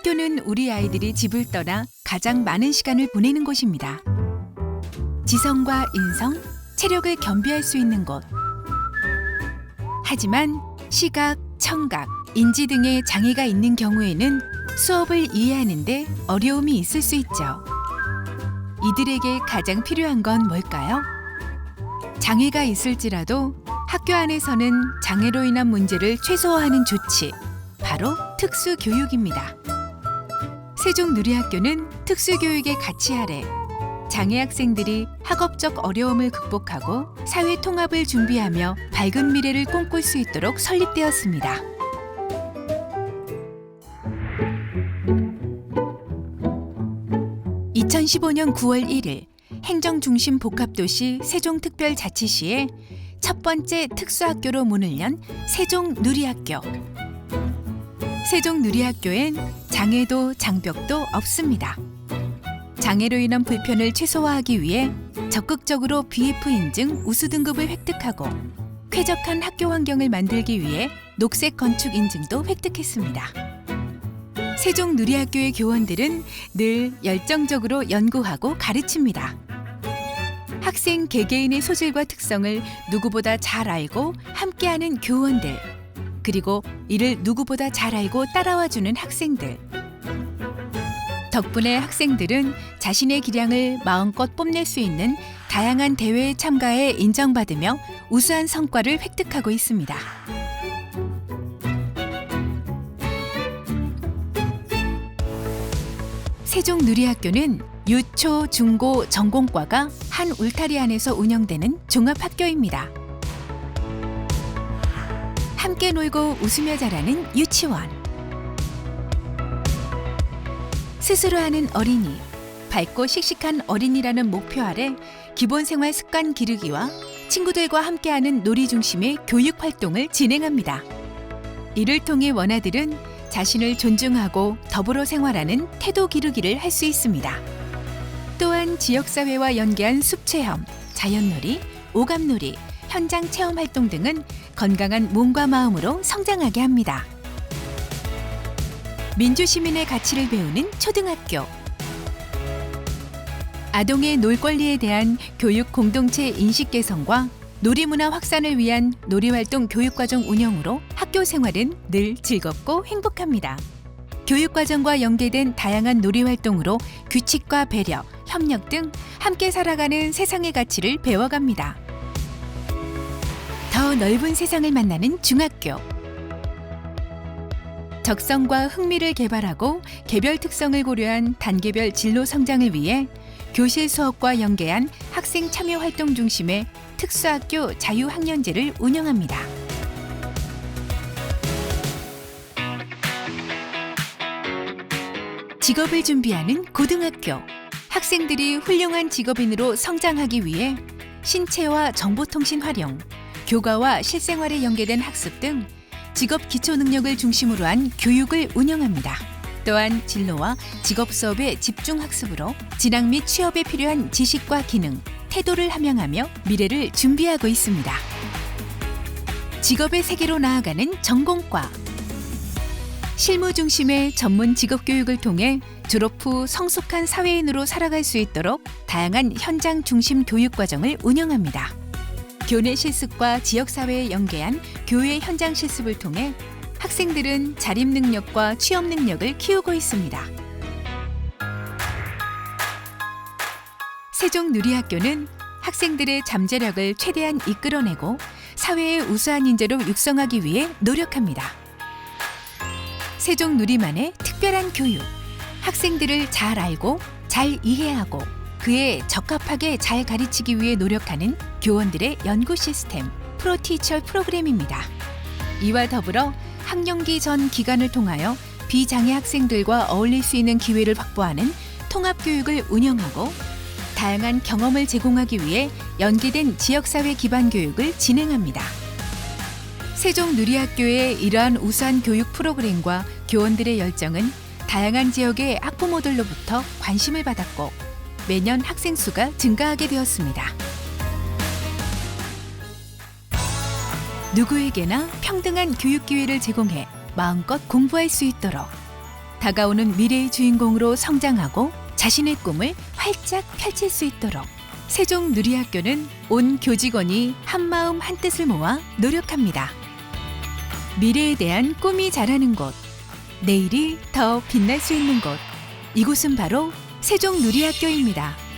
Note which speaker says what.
Speaker 1: 학교는 우리 아이들이 집을 떠나 가장 많은 시간을 보내는 곳입니다. 지성과 인성, 체력을 겸비할 수 있는 곳. 하지만 시각, 청각, 인지 등의 장애가 있는 경우에는 수업을 이해하는데 어려움이 있을 수 있죠. 이들에게 가장 필요한 건 뭘까요? 장애가 있을지라도 학교 안에서는 장애로 인한 문제를 최소화하는 조치, 바로 특수교육입니다. 세종누리학교는 특수교육의 가치 아래 장애 학생들이 학업적 어려움을 극복하고 사회 통합을 준비하며 밝은 미래를 꿈꿀 수 있도록 설립되었습니다. (2015년 9월 1일) 행정중심 복합도시 세종특별자치시의 첫 번째 특수학교로 문을 연 세종누리학교. 세종 누리학교엔 장애도 장벽도 없습니다. 장애로 인한 불편을 최소화하기 위해 적극적으로 BF 인증 우수 등급을 획득하고 쾌적한 학교 환경을 만들기 위해 녹색 건축 인증도 획득했습니다. 세종 누리학교의 교원들은 늘 열정적으로 연구하고 가르칩니다. 학생 개개인의 소질과 특성을 누구보다 잘 알고 함께하는 교원들, 그리고 이를 누구보다 잘 알고 따라와 주는 학생들. 덕분에 학생들은 자신의 기량을 마음껏 뽐낼 수 있는 다양한 대회에 참가해 인정받으며 우수한 성과를 획득하고 있습니다. 세종누리학교는 유초, 중고, 전공과가 한 울타리 안에서 운영되는 종합학교입니다. 함께 놀고 웃으며 자라는 유치원. 스스로 하는 어린이, 밝고 씩씩한 어린이라는 목표 아래 기본 생활 습관 기르기와 친구들과 함께하는 놀이 중심의 교육 활동을 진행합니다. 이를 통해 원아들은 자신을 존중하고 더불어 생활하는 태도 기르기를 할 수 있습니다. 또한 지역사회와 연계한 숲체험, 자연놀이, 오감놀이, 현장 체험 활동 등은 건강한 몸과 마음으로 성장하게 합니다. 민주시민의 가치를 배우는 초등학교. 아동의 놀 권리에 대한 교육 공동체 인식 개선과 놀이문화 확산을 위한 놀이활동 교육과정 운영으로 학교 생활은 늘 즐겁고 행복합니다. 교육과정과 연계된 다양한 놀이활동으로 규칙과 배려, 협력 등 함께 살아가는 세상의 가치를 배워갑니다. 더 넓은 세상을 만나는 중학교. 적성과 흥미를 개발하고 개별 특성을 고려한 단계별 진로 성장을 위해 교실 수업과 연계한 학생 참여 활동 중심의 특수학교 자유학년제를 운영합니다. 직업을 준비하는 고등학교. 학생들이 훌륭한 직업인으로 성장하기 위해 신체와 정보통신 활용, 교과와 실생활에 연계된 학습 등 직업 기초 능력을 중심으로 한 교육을 운영합니다. 또한 진로와 직업 수업의 집중 학습으로 진학 및 취업에 필요한 지식과 기능, 태도를 함양하며 미래를 준비하고 있습니다. 직업의 세계로 나아가는 전공과 실무 중심의 전문 직업 교육을 통해 졸업 후 성숙한 사회인으로 살아갈 수 있도록 다양한 현장 중심 교육 과정을 운영합니다. 교내 실습과 지역 사회에 연계한 교회 현장 실습을 통해 학생들은 자립 능력과 취업 능력을 키우고 있습니다. 세종 누리학교는 학생들의 잠재력을 최대한 이끌어내고 사회의 우수한 인재로 육성하기 위해 노력합니다. 세종 누리만의 특별한 교육, 학생들을 잘 알고 잘 이해하고 그에 적합하게 잘 가르치기 위해 노력하는 교원들의 연구 시스템 프로티처 프로그램입니다. 이와 더불어 학령기 전 기간을 통하여 비장애 학생들과 어울릴 수 있는 기회를 확보하는 통합교육을 운영하고 다양한 경험을 제공하기 위해 연계된 지역사회 기반 교육을 진행합니다. 세종누리학교의 이러한 우수한 교육 프로그램과 교원들의 열정은 다양한 지역의 학부모들로부터 관심을 받았고 매년 학생 수가 증가하게 되었습니다. 누구에게나 평등한 교육 기회를 제공해 마음껏 공부할 수 있도록 다가오는 미래의 주인공으로 성장하고 자신의 꿈을 활짝 펼칠 수 있도록 세종 누리학교는 온 교직원이 한마음 한뜻을 모아 노력합니다. 미래에 대한 꿈이 자라는 곳, 내일이 더 빛날 수 있는 곳, 이곳은 바로 세종 누리학교입니다.